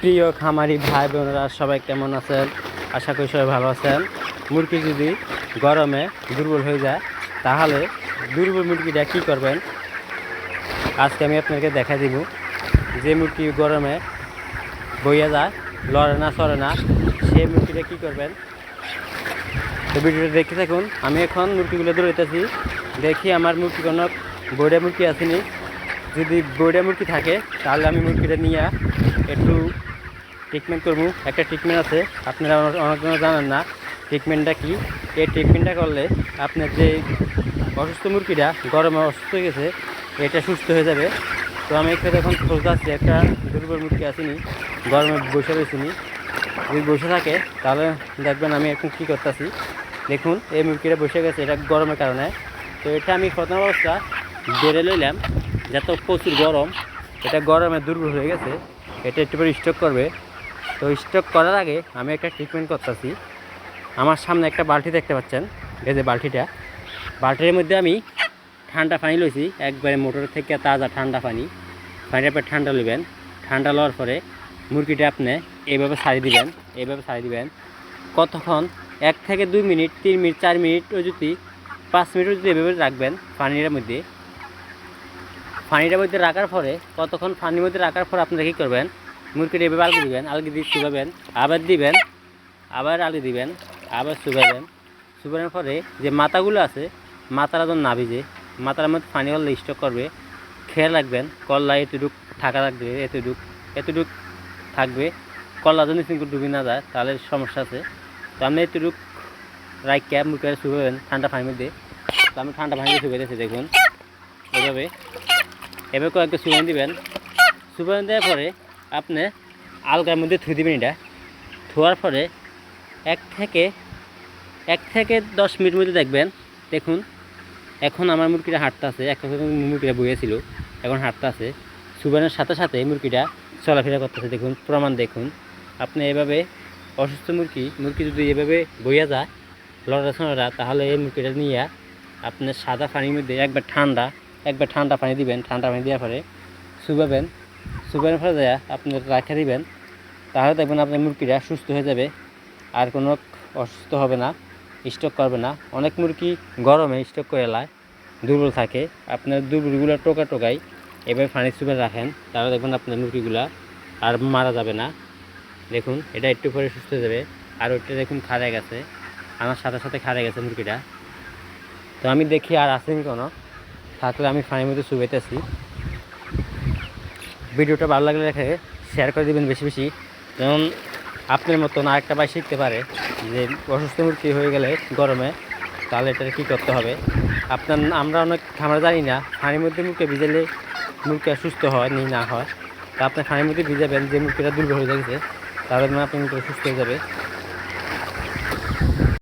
প্রিয় খামারি ভাই বোনেরা, সবাই কেমন আছেন? আশা করি সবাই ভালো আছেন। মুরগি যদি গরমে দুর্বল হয়ে যায়, তাহলে দুর্বল মুরগিটা কী করবেন? আজকে আমি আপনাকে দেখা দিব। যে মুরগি গরমে বইয়া যায়, লড়ে না সরে না সেই মুরগিটা কী করবেন? তো ভিডিওটা দেখতে থাকুন। আমি এখন মুরগিগুলো দৌড়াইতেছি দেখি আমার মুরগি কোনো বইটা মুরগি আসেনি যদি বইটা মুরগি থাকে, তাহলে আমি মুরগিটা নিয়ে একটু ট্রিটমেন্ট করব। একটা ট্রিটমেন্ট আছে, আপনারা অনেক- অনেকজন জানেন না ট্রিটমেন্টটা কি? এই ট্রিটমেন্টটা করলে আপনার যে অসুস্থ মুরগিটা গরমে অসুস্থ হয়ে গেছে, এটা সুস্থ হয়ে যাবে। তো আমি এখানে এখন খোঁজ আছি, একটা দুর্বল মুরগি আসেনি, গরমে বসে রয়েছিনি যদি বসে থাকে, তাহলে দেখবেন আমি এখন কী করতেছি। দেখুন, এই মুরগিটা বসে গেছে, এটা গরমের কারণে। তো এটা আমি প্রথম অবস্থা বেড়ে লইলাম, যত প্রচুর গরম, এটা গরমে দুর্বল হয়ে গেছে। এটা একটু পরে স্টক করবে। তো স্টক করার আগে আমি একটা ট্রিটমেন্ট করতেছি। আমার সামনে একটা বালতি দেখতে পাচ্ছেন, এই যে বালতিটা। বালতির মধ্যে আমি ঠান্ডা পানি লইছি, একবারে মোটর থেকে তাজা ঠান্ডা পানি। পানিটা পরে ঠান্ডা নেবেন ঠান্ডা লওয়ার পরে মুরগিটা আপনি এইভাবে ছাড়ি দিবেন, এইভাবে ছাড়ি দিবেন। কতক্ষণ? এক থেকে দুই মিনিট, তিন মিনিট, চার মিনিট ও যদি পাঁচ মিনিটও যদি এভাবে রাখবেন পানির মধ্যে। পানিটার মধ্যে রাখার পরে, কতক্ষণ পানির মধ্যে রাখার পরে আপনারা কী করবেন? মুরগিটা এভাবে আলগি দিবেন, আলগি দিয়ে চুবাবেন, আবার দিবেন, আবার আলগি দিবেন, আবার চুবাবেন। চুবানোর পরে যে মাথাগুলো আছে মাথাটা যখন না ভিজে মাথার মধ্যে পানি হলে স্টক করবে, খেয়াল রাখবেন কল্লা এতটুক থাকা রাখবে এতটুক এতটুক থাকবে। কল্লা যদি কিন্তু ডুবি না যায়, তাহলে সমস্যা আছে। তো আপনি এতটুক রাইকা মুখে শুকাবেন ঠান্ডা পানির মধ্যে। তো আমি ঠান্ডা শুকিয়ে দিয়েছি দেখুন। এভাবে। এভাবে কয়েকটা সুবান দিবেন। সুবান দেওয়ার পরে আপনি আলগার মধ্যে থুই দিবেন এটা। ধোয়ার পরে এক থেকে এক থেকে দশ মিনিট মধ্যে দেখবেন, দেখুন, এখন আমার মুরগিটা হাঁটতে আছে এক মুরগিটা বইয়েছিল, এখন হাঁটতে আছে সুবানের সাথে সাথে মুরগিটা চলাফেরা করতেছে। দেখুন, প্রমাণ দেখুন। আপনি এভাবে অসুস্থ মুরগি মুরগি যদি এভাবে বইয়া যায় লড়াছড়া তাহলে এই মুরগিটা নিয়ে আপনার সাদা পানির মধ্যে একবার ঠান্ডা একবার ঠান্ডা পানি দিবেন, ঠান্ডা পানি দেওয়ার পরে শুবাবেন শুবানোর পরে দেয়া আপনি রাখে দিবেন, তাহলে দেখবেন আপনার মুরগিটা সুস্থ হয়ে যাবে, আর কোনো অসুস্থ হবে না, স্টক করবে না। অনেক মুরগি গরমে স্টক করে এলায় দুর্বল থাকে। আপনার দুর্বলগুলো টোকা টোকাই এবার পানি চুপে রাখেন, তাহলে দেখবেন আপনার মুরগিগুলা আর মারা যাবে না। দেখুন, এটা একটু পরে সুস্থ হয়ে যাবে। আর ওইটা দেখুন খাড়ে গেছে। আমার সাথে সাথে খাড়ে গেছে মুরগিটা। তো আমি দেখি আর আসেনি কোনো। থাকলে আমি পানির মধ্যে চুবাইতেছি ভিডিওটা ভালো লাগলে রেখে শেয়ার করে দেবেন বেশি বেশি। যেমন আপনার মতন আরেকটা ভাই শিখতে পারে যে অসুস্থ মূর্তি হয়ে গেলে গরমে, তাহলে এটা কী করতে হবে? আপনার আমরা অনেক, আমরা জানি না পানির মধ্যে মুখে ভিজালে মুরগি সুস্থ হয় নি না হয়, তা আপনার পানির মধ্যে ভিজাবেন, যে মুরগিটা দুর্বল হয়ে যাচ্ছে তাহলে আপনার মুরগিটা সুস্থ হয়ে যাবে।